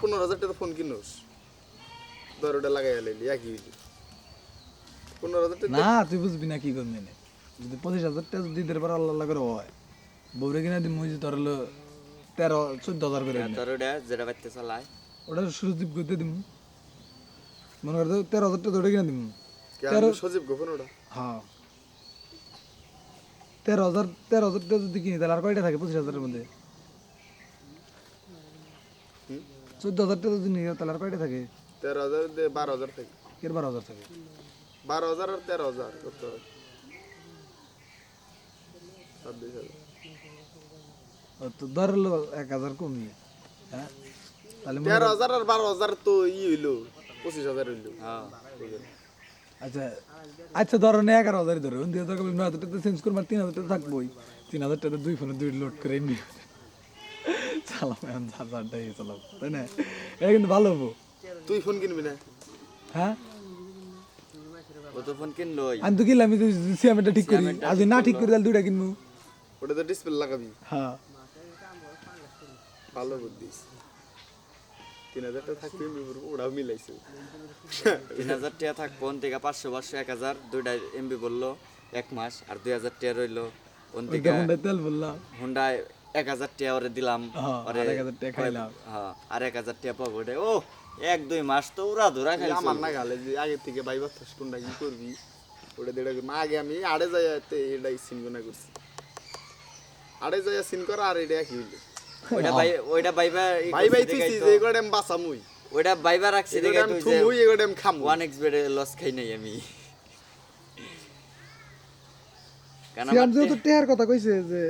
পনেরো হাজার টাকা ফোন কিনোস। ধর ওটা লাগাই লাইলি একই হইলি। পনেরো হাজার টাকা না তুই বুঝবি না কি করবি না যদি পঁচিশ হাজার টাকা যদি দিতে পারে আল্লাহ আল্লাহ করে হয়। বউরে কিনা দিম ওই যে তোর হলো তেরো চোদ্দ হাজার করে দিন। তোর ওটা যেটা বাড়তে চালায়। ওটা সুযোগ করতে দিম। মনে করতে তেরো হাজার টাকা ওটা কিনা দিম। কে আমি সজীব গোপন ওটা? হ্যাঁ। তেরো হাজার তেরো হাজার টাকা যদি কিনি তাহলে আর কয়টা থাকে পঁচিশ হাজারের মধ্যে? চোদ্দ হাজার টাকা যদি নিয়ে তাহলে আর কয়টা থাকে? তেরো হাজার বারো হাজার থেকে। এর বারো হাজার থাকে। বারো হাজার আর তেরো হাজার কত হয়? ছাব্বিশ হাজার। তো ধর এক হাজার কমিয়ে। হ্যাঁ? তাহলে তেরো হাজার আর বারো হাজার তো ই হইল পঁচিশ হাজার হইল। হ্যাঁ। আচ্ছা আচ্ছা ধরো না এগারো ধরো। নয় হাজার টাকা চেঞ্জ তিন হাজার টাকা থাকবোই। তিন হাজার টাকা দুই ফোনে দুই লোড করে এমনি চালাম এখন হাজারটাই চালাম তাই না? এটা কিন্তু ভালো হব তুই ফোন কিনবি না? হ্যাঁ? ও তো ফোন কিনলোই। আমি তো কিনলাম আমি সিয়ামেটা ঠিক করি। আর না ঠিক করি তাহলে দুইটা কিনবো। ওটা তো ডিসপ্লে লাগাবি। হ্যাঁ। ভালো তিন হাজার টাকা থাকবে এমনি ওরাও মিলাইছে। তিন হাজার টাকা থাকব থেকে পাঁচশো পাঁচশো এক হাজার দুইটা এমবি বলল এক মাস আর দুই হাজার টাকা রইল। ওন থেকে হুন্ডায় এক হাজার টাকা ওরে দিলাম। ওরে আর এক হাজার টাকা খাইলাম। হ্যাঁ আর এক হাজার টাকা পকেটে। ও এক দুই মাস তো উড়া ধরা খাইছে। আমার না গালে যে আগে থেকে বাইবার থাস কোনটা কি করবি? ওটা দেড়া আগে আমি আড়ে যাই এটাই সিন গোনা করছি। আড়ে যাই সিন করা আর এটা কি হইল? ওইটা বাই ওইটা বাইবা ই ভাই ভাই তুই যে এগুলো আমি বাঁচামুই। ওইটা বাইবা রাখছি দেখে আমি তুই যে থুমুই এগুলো আমি খামু ওয়ান এক্স বেডে লস খাই নাই আমি। আমার যেহেতু টেহার কথা কইছে যে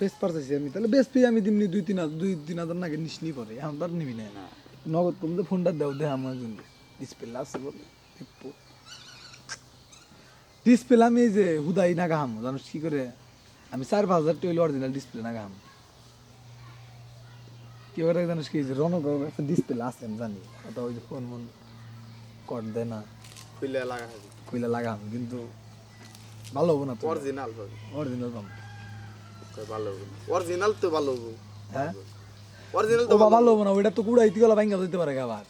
বেশ পারতেছি আমি। তাহলে বেশ পেয়ে আমি দিমনি দুই তিন হাজার দুই তিন হাজার নাকি নিস নি পরে। এখন তো আর নিবি না। নগদ কম তো ফোনটা দাও দে আমার জন্য। ডিসপ্লে আছে বলে। ডিসপ্লে আমি এই যে হুদাই না গাহাম জানিস কি করে? আমি চার পাঁচ হাজার টাকা অরিজিনাল ডিসপ্লে না গাহাম। কি করে জানিস কি? যে রনক একটা ডিসপ্লে আছে আমি জানি। ওটা ওই যে ফোন মন দেয় না। লাগা কইলা লাগাম কিন্তু ভালো হব না তো। অরিজিনাল পাবি অরিজিনাল তো ভালো হবে হ্যাঁ? অরিজিনাল তো ভালো। হব না ওইটা তো কুড়াইতে গেলে ভাঙ্গা দিতে পারে আবার।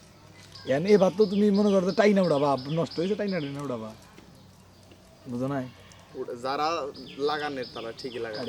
এন এবার তো তুমি মনে করো টাইনা উড়াবা নষ্ট হয়েছে টাইনা টাইনা উড়াবা। বুঝো নাই? যারা লাগানের তারা ঠিকই লাগায়।